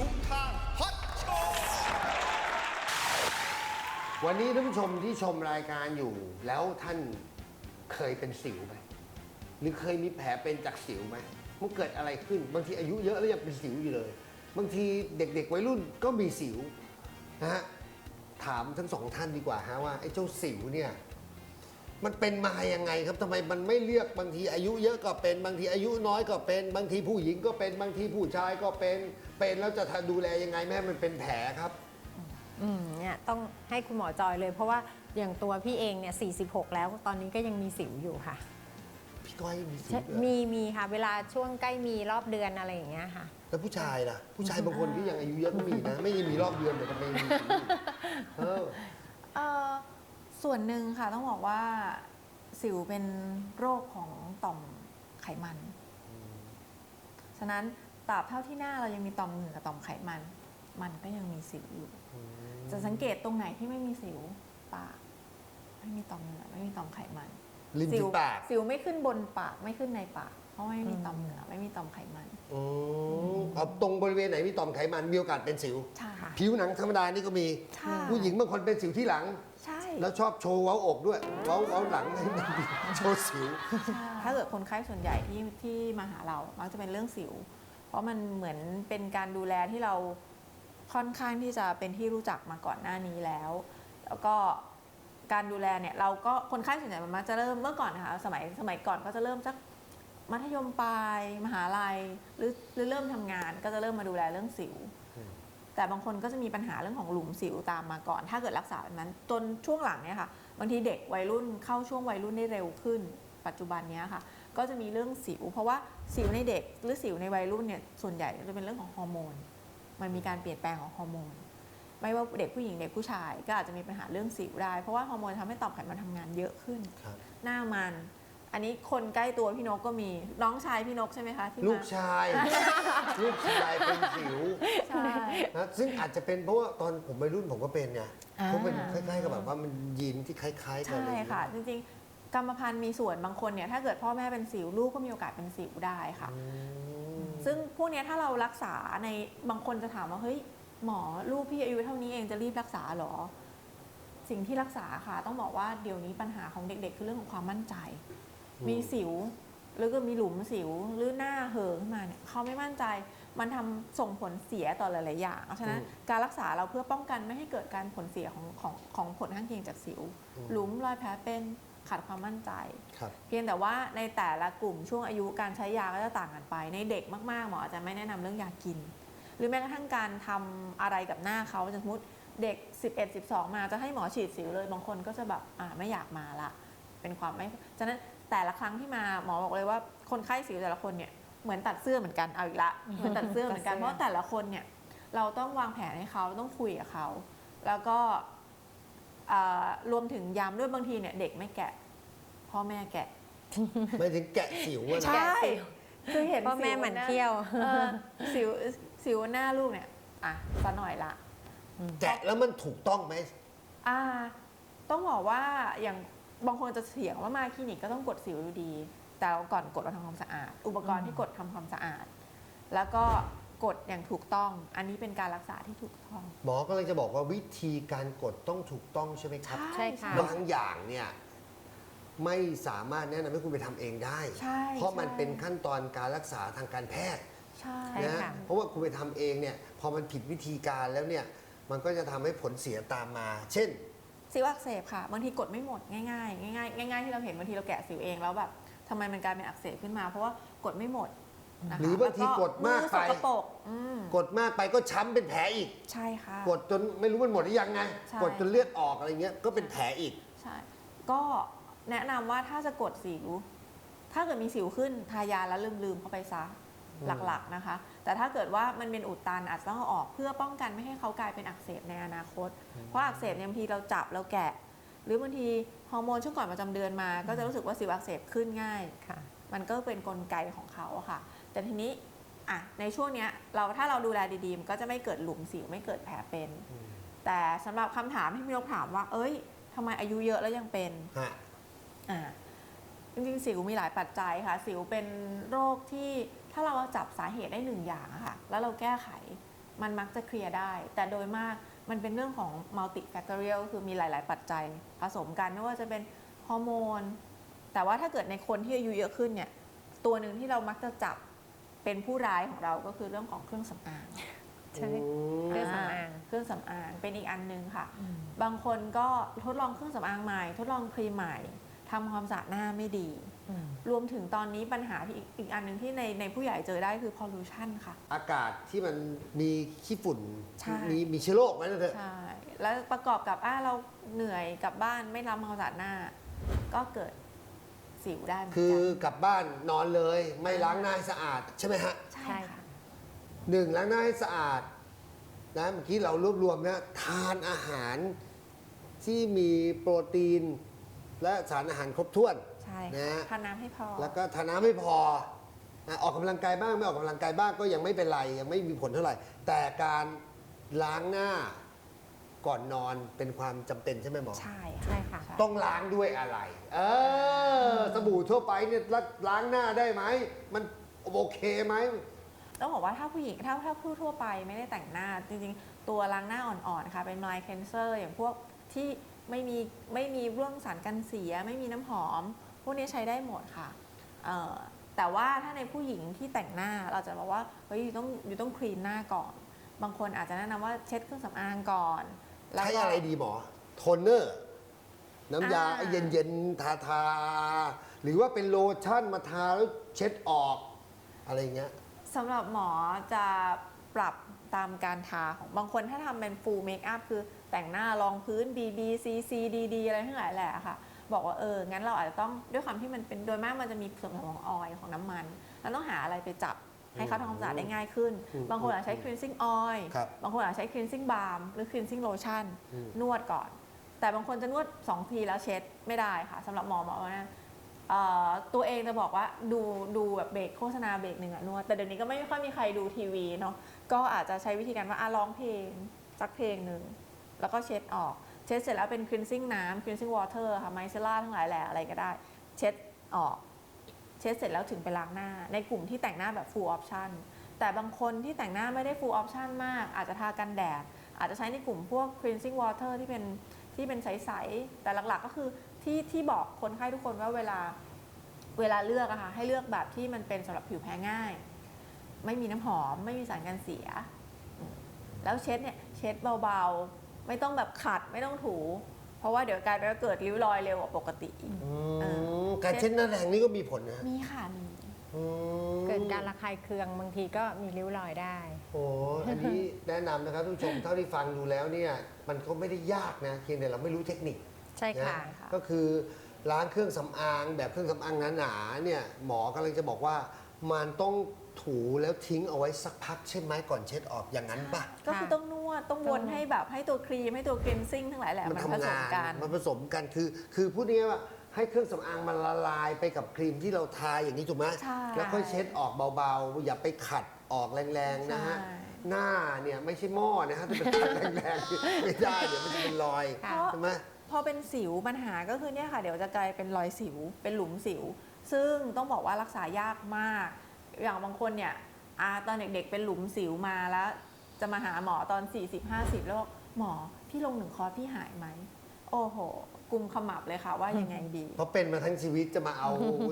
ชุมทางฮอตโชว์วันนี้ท่านผู้ชมที่ชมรายการอยู่ แล้วท่านเคยเป็นสิวไหมหรือเคยมีแผลเป็นจากสิวไหมมันเกิดอะไรขึ้น บางทีอายุเยอะแล้วยังเป็นสิวอยู่เลย บางทีเด็กๆวัยรุ่นก็มีสิวนะฮะถามทั้งสองท่านดีกว่าฮะว่าไอ้เจ้าสิวเนี่ย มันเป็นมายังไงครับทำไมมันไม่เลือกบางทีอายุเยอะก็เป็นบางทีอายุน้อยก็เป็น บางทีผู้หญิงก็เป็นบางทีผู้ชายก็เป็น เป็นแล้วจะดูแลยังไงไม่ให้มันเป็นแผลครับ อืมเนี่ยต้องให้คุณหมอจอยเลย เพราะว่าอย่างตัวพี่เองเนี่ย 46 แล้วตอนนี้ก็ยังมีสิวอยู่ค่ะ พี่ก้อยมีสิวใช่ด้วยมีมีค่ะ เวลาช่วงใกล้มีรอบเดือนอะไรอย่างเงี้ยค่ะ แล้วผู้ชายล่ะ ผู้ชายบางคนที่ยังอายุเยอะก็มีนะ ไม่ได้มีรอบเดือนแต่ทำไมมีสิวอยู่เออ เอ่อ ส่วนหนึ่งค่ะต้องบอกว่าสิวเป็นโรคของต่อมไขมัน ฉะนั้นตราบเท่าที่หน้าเรายังมีต่อมเหงื่อกับต่อมไขมัน มันก็ยังมีสิวอยู่ จะสังเกตตรงไหนที่ไม่มีสิวปาก ไม่มีต่อมเหงื่อไม่มีต่อมไขมันริมสิฝีวปากสิวไม่ขึ้นบนปากไม่ขึ้นในปาก เพราะไม่มีต่อมเหงื่อไม่มีต่อมไขมันอ๋อเอาตรงบริเวณไหนมีต่อมไขมันมีโอกาสเป็นสิว ใช่ ผิวหนังธรรมดานี่ก็มีใช่ผู้หญิงบางคนเป็นสิวที่หลัง ใช่ แล้วชอบโชว์เว้าอกด้วย เว้าเว้าหลังให้มันโชว์สิว ถ้าเกิดคนไข้ส่วนใหญ่ที่ที่มาหาเรามักจะเป็นเรื่องสิว เพราะมันเหมือนเป็นการดูแลที่เราค่อนข้างที่จะเป็นที่รู้จักมาก่อนหน้านี้แล้ว แล้วก็การดูแลเนี่ยเราก็คนไข้ส่วนใหญ่มันมักจะเริ่มเมื่อก่อนนะคะสมัยสมัยก่อนก็จะเริ่มสักมัธยมปลายมหาลัยหรือหรือเริ่มทำงานก็จะเริ่มมาดูแลเรื่องสิว แต่บางคนก็จะมีปัญหาเรื่องของหลุมสิวตามมาก่อน ถ้าเกิดรักษาแบบนั้นจนช่วงหลังเนี่ยค่ะบางทีเด็กวัยรุ่นเข้าช่วงวัยรุ่นได้เร็วขึ้น ปัจจุบันเนี้ยค่ะก็จะมีเรื่องสิว เพราะว่าสิวในเด็กหรือสิวในวัยรุ่นเนี่ยส่วนใหญ่จะเป็นเรื่องของฮอร์โมน มันมีการเปลี่ยนแปลงของฮอร์โมนไม่ว่าเด็กผู้หญิงเด็กผู้ชายก็อาจจะมีปัญหาเรื่องสิวได้ เพราะว่าฮอร์โมนทำให้ต่อมไขมันทำงานเยอะขึ้นครับหน้ามัน อันนี้คนใกล้ตัวพี่นกก็มี น้องชายพี่นกใช่ไหมคะที่มาลูกชาย ลูกชายเป็นสิวใช่ นะซึ่งอาจจะเป็นเพราะว่าตอนผมวัยรุ่นผมก็เป็นไงอ่า เพราะมันคล้ายๆกับแบบว่ามันยีนที่คล้าย ๆ กันใช่เลยค่ะ จริงๆ กรรมพันธุ์มีส่วนบางคนเนี่ยถ้าเกิดพ่อแม่เป็นสิวลูกก็มีโอกาสเป็นสิวได้ค่ะอืมซึ่งพวกเนี้ยถ้าเรารักษาในบางคนจะถามว่าเฮ้ยหมอลูกพี่อายุเท่านี้เองจะรีบรักษาเหรอ สิ่งที่รักษาค่ะ ต้องบอกว่าเดี๋ยวนี้ปัญหาของเด็ก ๆ คือเรื่องของความมั่นใจ มีสิวหรือก็มีหลุมสิว หรือหน้าเห่อะขึ้นมาเนี่ยเขาไม่มั่นใจ มันทำส่งผลเสียต่อหลาย ๆ อย่าง เพราะฉะนั้นการรักษาเราเพื่อป้องกันไม่ให้เกิดการผลเสียของของของผลข้างเคียงจากสิว หลุมรอยแผลเป็นขาดความมั่นใจครับเพียงแต่ว่าในแต่ละกลุ่มช่วงอายุการใช้ยาก็จะต่างกันไป ในเด็กมาก ๆ หมออาจจะไม่แนะนำเรื่องยากิน หรือแม้กระทั่งการทำอะไรกับหน้าเขาสมมติเด็ก 11 12 มาจะให้หมอฉีดสิวเลย บางคนก็จะแบบอ่าไม่อยากมาละ เป็นความไม่ ฉะนั้น แต่ละครั้งที่มาหมอบอกเลยว่าคนไข้สิวแต่ละคนเนี่ยเหมือนตัดเสื้อเหมือนกันเอาอีกละเหมือนตัดเสื้อเหมือนกันตัดเพเสื้อราะแต่ละคนเนี่ยเราต้องวางแผนให้เขาต้องคุยกับเขาแล้วก็อ่ารวมถึงย้ำด้วยบางทีเนี่ยเด็กไม่แกะ พ่อแม่แกะไม่ถึงแกะสิวอะนะใช่คือเห็นพ่อแม่สิวหมั่นเที่ยวเออสิวสิวหน้าลูกเนี่ยอะซะหน่อยละแกะแล้วมันถูกต้องไหมอ่า ต้องบอกว่าอย่าง บางคนจะเถียงว่ามาคลินิกก็ต้องกดสิวอยู่ดี แต่ก่อนกดเราทำความสะอาด อุปกรณ์ที่กดทำความสะอาด แล้วก็กดอย่างถูกต้อง อันนี้เป็นการรักษาที่ถูกต้อง หมอก็เลยจะบอกว่าวิธีการกดต้องถูกต้องใช่ไหมครับใช่ค่ะ บางอย่างเนี่ยไม่สามารถแนะนำให้คุณไปทำเองได้ ใช่เพราะมันใช่ เป็นขั้นตอนการรักษาทางการแพทย์ ใช่ ใช่ นะค่ะ เพราะว่าคุณไปทำเองเนี่ยพอมันผิดวิธีการแล้วเนี่ยมันก็จะทำให้ผลเสียตามมา เช่น สิวอักเสบค่ะบางทีกดไม่หมดง่ายๆง่ายๆง่ายๆที่เราเห็นบางทีเราแกะสิวเองแล้วแบบทำไมมันกลายเป็นอักเสบขึ้นมา เพราะว่ากดไม่หมดนะคะหรือบางทีแล้วกดมากอไปสกปรกอืมกดมากไปก็ช้ำเป็นแผลอีก ใช่ค่ะ กดจนไม่รู้มันหมดหรือยังไง ใช่ กดจนเลือดออกอะไรเงี้ยก็เป็นแผลอีก ใช่ ก็แนะนำว่าถ้าจะกดสิว ถ้าเกิดมีสิวขึ้นทายาแล้วลืมๆเข้าไปซะอืม หลักๆนะคะ แต่ถ้าเกิดว่ามันเป็นอุดตันอาจจะต้องเอาออกเพื่อป้องกันไม่ให้เขากลายเป็นอักเสบในอนาคต เพราะอักเสบเนี่ยบางทีเราจับเราแกะ หรือบางทีฮอร์โมนช่วงก่อนประจำเดือนมา ก็จะรู้สึกว่าสิวอักเสบขึ้นง่ายค่ะมันก็เป็นกลไกของเขาอะค่ะ แต่ทีนี้อะในช่วงเนี้ยเราถ้าเราดูแลดีๆมันก็จะไม่เกิดหลุมสิวไม่เกิดแผลเป็น แต่สำหรับคำถามที่พี่นกถามว่า เอ้ยทำไมอายุเยอะแล้วยังเป็นฮะอ่าจริงๆสิวมีหลายปัจจัยค่ะ สิวเป็นโรคที่ ถ้าเราจับสาเหตุได้หนึ่งอย่างอะค่ะ แล้วเราแก้ไข มันมักจะเคลียร์ได้ แต่โดยมากมันเป็นเรื่องของ multi factorial ก็คือมีหลาย ๆ ปัจจัยผสมกัน ไม่ว่าจะเป็นฮอร์โมน แต่ว่าถ้าเกิดในคนที่อายุเยอะขึ้นเนี่ย ตัวหนึ่งที่เรามักจะจับเป็นผู้ร้ายของเราก็คือเรื่องของเครื่องสำอางใช่เครื่องสำอางเครื่องสำอางเป็นอีกอันหนึงค่ะ บางคนก็ทดลองเครื่องสำอางใหม่ ทดลองครีมใหม่ทำความสะอาดหน้าไม่ดีอืม รวมถึงตอนนี้ปัญหาที่อีกอีกอันหนึ่งที่ในในผู้ใหญ่เจอได้คือ pollution ค่ะ อากาศที่มันมีขี้ฝุ่น ใช่ มีมีเชื้อโรคไหมนะเถอะ ใช่ แล้วประกอบกับอ่าเราเหนื่อยกลับบ้านไม่ทำความสะอาดหน้า ก็เกิดสิวได้เหมือนคือกันกลับบ้านนอนเลย ไม่ล้างหน้าให้สะอาดใช่ไหมฮะใช่ใช่ค่ะค่ะ หนึ่งล้างหน้าให้สะอาดนะเมื่อกี้เรารวบรวมนะทานอาหารที่มีโปรตีน และสารอาหารครบถ้วนใช่นะค่ะทานน้ำให้พอ แล้วก็ทานน้ำไม่พอนะออกกำลังกายบ้างไม่ออกกำลังกายบ้างก็ยังไม่เป็นไรยังไม่มีผลเท่าไหร่ แต่การล้างหน้าก่อนนอนเป็นความจำเป็นใช่ไหมหมอ ใช่ใช่ค่ะต้องล้างด้วยอะไร เออสบู่ทั่วไปเนี่ยล้างหน้าได้ไหม มันโอเคไหม ต้องบอกว่าถ้าผู้หญิงถ้าถ้าผู้ทั่วไปไม่ได้แต่งหน้า จริงๆ ตัวล้างหน้าอ่อนๆ ค่ะ เป็นไมล์เคนเซอร์อย่างพวกที่ไม่มีไม่มีเรื่องสารกันเสีย ไม่มีน้ำหอม พวกนี้ใช้ได้หมดค่ะเอ่อแต่ว่าถ้าในผู้หญิงที่แต่งหน้าเราจะบอกว่าเฮ้ยอยู่ต้องอยู่ต้องคลีนหน้าก่อน บางคนอาจจะแนะนำว่าเช็ดเครื่องสำอางก่อนแล้วใช้ก็อะไรดีหมอโทนเนอร์ น้ำยาอ่าเย็นๆทาทาๆหรือว่าเป็นโลชั่นมาทาแล้วเช็ดออก อะไรเงี้ยสำหรับหมอจะปรับตามการทาของบางคนถ้าทำเป็น full make up คือแต่งหน้ารองพื้น BB CC DD อะไรทั้งหลายแหละค่ะ บอกว่าเออ งั้นเราอาจจะต้องด้วยความที่มันเป็นโดยมากมันจะมีส่วนผสมของออยล์ของน้ำมันแล้วต้องหาอะไรไปจับให้เขาทำความสะอาดได้ง่ายขึ้นอืมบางคนอาจจะใช้ cleansing oil ครับบางคนอาจจะใช้ cleansing balm หรือ cleansing lotion อืมนวดก่อน แต่บางคนจะนวด 2 ทีแล้วเช็ดไม่ได้ค่ะสำหรับหมอหมอว่านะเอ่อตัวเองจะบอกว่าดูดูแบบเบรกโฆษณาเบรกหนึ่งอะนวดแต่เดี๋ยวนี้ก็ไม่ค่อยมีใครดูทีวีเนาะก็อาจจะใช้วิธีการว่าอะร้องเพลงสักเพลงหนึ่งแล้วก็เช็ดออกเช็ดเสร็จแล้วเป็น cleansing น้ำ cleansing water ค่ะไมเซล่าทั้งหลายแหล่อะไรก็ได้ เช็ดออก เช็ดเสร็จแล้วถึงไปล้างหน้า ในกลุ่มที่แต่งหน้าแบบ full option แต่บางคนที่แต่งหน้าไม่ได้ full option มาก อาจจะทากันแดด อาจจะใช้ในกลุ่มพวก cleansing water ที่เป็นที่เป็นใสๆ แต่หลักๆก็คือที่ที่บอกคนไข้ทุกคนว่าเวลาเวลาเลือกอะค่ะให้เลือกแบบที่มันเป็นสำหรับผิวแพ้ง่าย ไม่มีน้ำหอม ไม่มีสารกันเสีย แล้วเช็ดเนี่ยเช็ดเบาๆ ไม่ต้องแบบขัดไม่ต้องถู เพราะว่าเดี๋ยวกลายเป็นว่าเกิดริ้วรอยเร็วกว่าปกติอีกเออ การเช็ดหน้าแรงนี่ก็มีผลนะมีค่ะมีอืม เกิดการระคายเคืองบางทีก็มีริ้วรอยได้ โอ้อันนี้แนะนำนะครับทุกผู้ชม เท่าที่ฟังดูแล้วเนี่ย มันก็ไม่ได้ยากนะเพียงแต่เราไม่รู้เทคนิคใช่ค่ะนะก็คือล้างเครื่องสำอางแบบเครื่องสำอางหนาๆเนี่ยหมอกำลังจะบอกว่ามันต้อง ถูแล้วทิ้งเอาไว้สักพักใช่ไหมก่อนเช็ดออกอย่างนั้นปะก็คือต้องนวดต้องวนให้แบบให้ตัวครีมให้ตัวกรีนซิ่งทั้งหลายแหละมันมันทำผสงามนกันมันผสมกันคือ คือพูดง่ายๆว่าให้เครื่องสำอางมันละลายไปกับครีมที่เราทาอย่างนี้ถูกไหมใช่แล้วค่อยเช็ดออกเบาๆ อย่าไปขัดออกแรงๆนะฮะใช่หน้าเนี่ยไม่ใช่หม้อนะฮะถ้าเป็นขัดแรงๆไม่ได้เดี๋ยวมันจะเป็นรอยค่ะใช่ไหมพอเป็นสิวปัญหาก็คือเนี่ยค่ะ เดี๋ยวจะกลายเป็นรอยสิวเป็นหลุมสิว ซึ่งต้องบอกว่ารักษายากมาก อย่างบางคนเนี่ยอาตอนเด็กๆ เป็นหลุมสิวมาแล้ว จะมาหาหมอตอน 40-50 แล้วบอกหมอพี่ลงหนึ่งคอร์สพี่หายไหม โอ้โหกุมขมับเลยค่ะว่ายังไงดี เพราะเป็นมาทั้งชีวิตจะมาเอา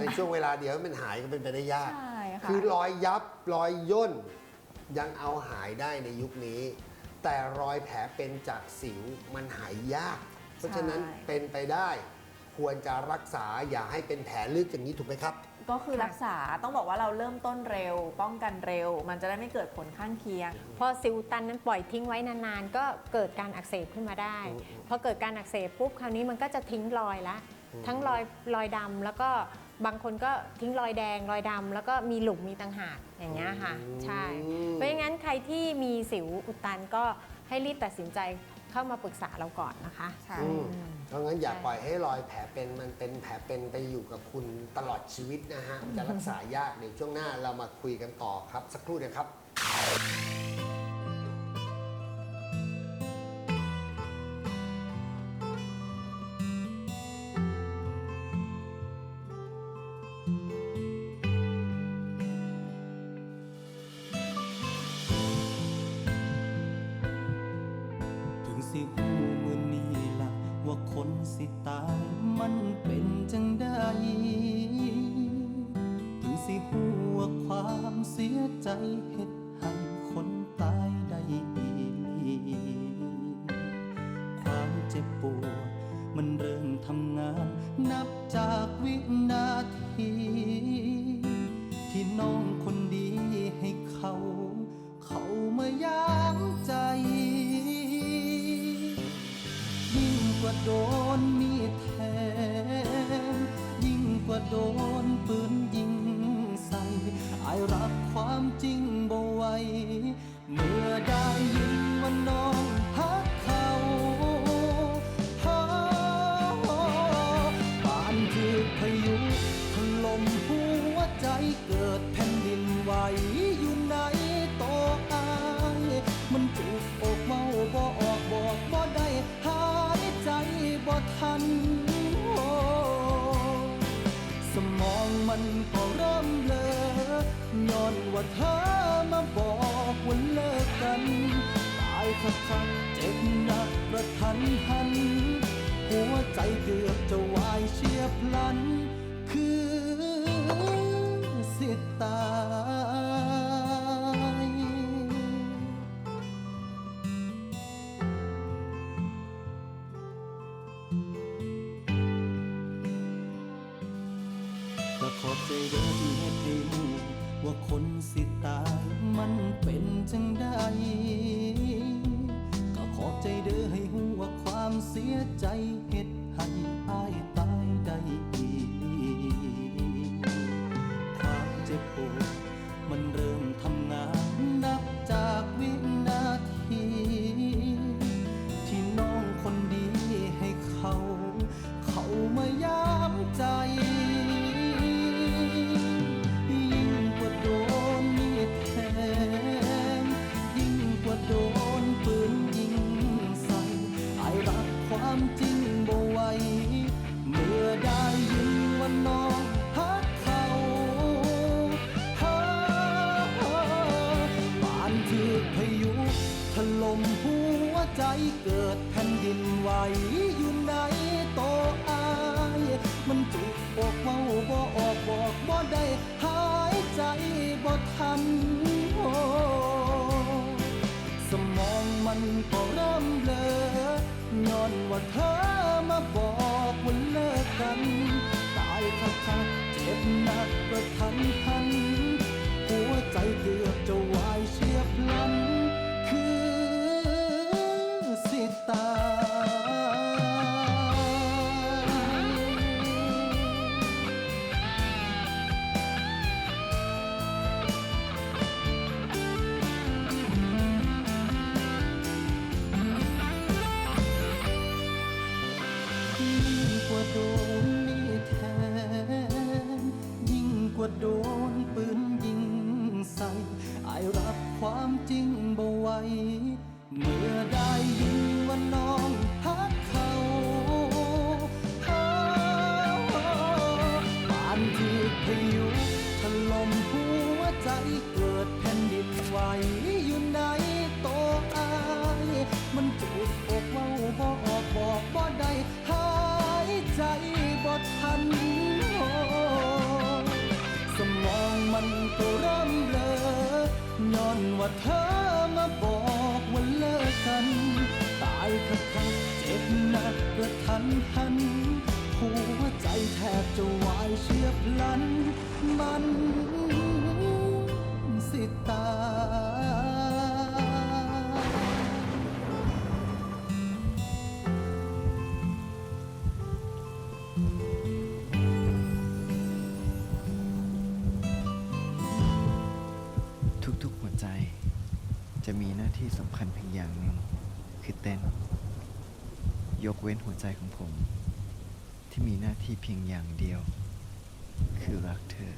ในช่วงเวลาเดียวให้มันหายก็เป็นไปได้ยาก ใช่ค่ะคือรอยยับรอยย่นยังเอาหายได้ในยุคนี้ แต่รอยแผลเป็นจากสิวมันหายยาก เพราะฉะนั้นเป็นไปได้ ควรจะรักษาอย่าให้เป็นแผลลึกอย่างนี้ถูกไหมครับ ก็คือรักษาต้องบอกว่าเราเริ่มต้นเร็ว ป้องกันเร็ว มันจะได้ไม่เกิดผลข้างเคียง พอสิวตันนั้นปล่อยทิ้งไว้นานๆ ก็เกิดการอักเสบขึ้นมาได้อืมพอเกิดการอักเสบปุ๊บคราวนี้มันก็จะทิ้งรอยละอืมทั้งรอยรอยดำแล้วก็บางคนก็ทิ้งรอยแดงรอยดำแล้วก็มีหลุมมีต่างหากอย่างเงี้ยค่ะ ใช่ เพราะงั้นใครที่มีสิวอุดตันก็ให้รีบตัดสินใจ เข้ามาปรึกษาเราก่อนนะคะค่ะอืมเพราะงั้นอย่าใช่ปล่อยให้รอยแผลเป็นมันเป็นแผลเป็นไปอยู่กับคุณตลอดชีวิตนะฮะมันจะรักษายากเดี๋ยวช่วงหน้าเรามาคุยกันต่อครับ สักครู่เดียวครับ สิหูมือนี้ละว่าคนสิตายมันเป็นายรักความจริงบ่ไหวเมื่อได้ยินว่าน้องฮักเขา องมันก็เริ่มเลอย้อนว่าเธอมาบอกว่าเลิกกันตายคักๆเจ็บหนักกระทันหัน หัวใจเกือบจะวายเฉียบพลัน คือสิตา ใจเด้อที่เฮ็ดให้รู้ว่าคนสิตายมันเป็นจังใดก็ขอบใจเด้อให้หูว่าความเสียใจเฮ็ดให้อาย แผ่นดินไหวอยู่ในโตอาย มันจุกอกเมาบ่ออกบอกบ่ได้หายใจบ่ทันโอสมองมันก็เริ่มเบลอย้อนว่าเธอมาบอกว่าเลิกกัน ตายคักๆเจ็บหนักกระทันหัน ความจริงบ่ไหวเมื่อได้ยินว่าน้อง เฉียบพลันมันสิตายทุกๆหัวใจ จะมีหน้าที่สำคัญเพียงอย่างหนึ่งคือเต้น ยกเว้นหัวใจของผม ที่มีหน้าที่เพียงอย่างเดียว Collected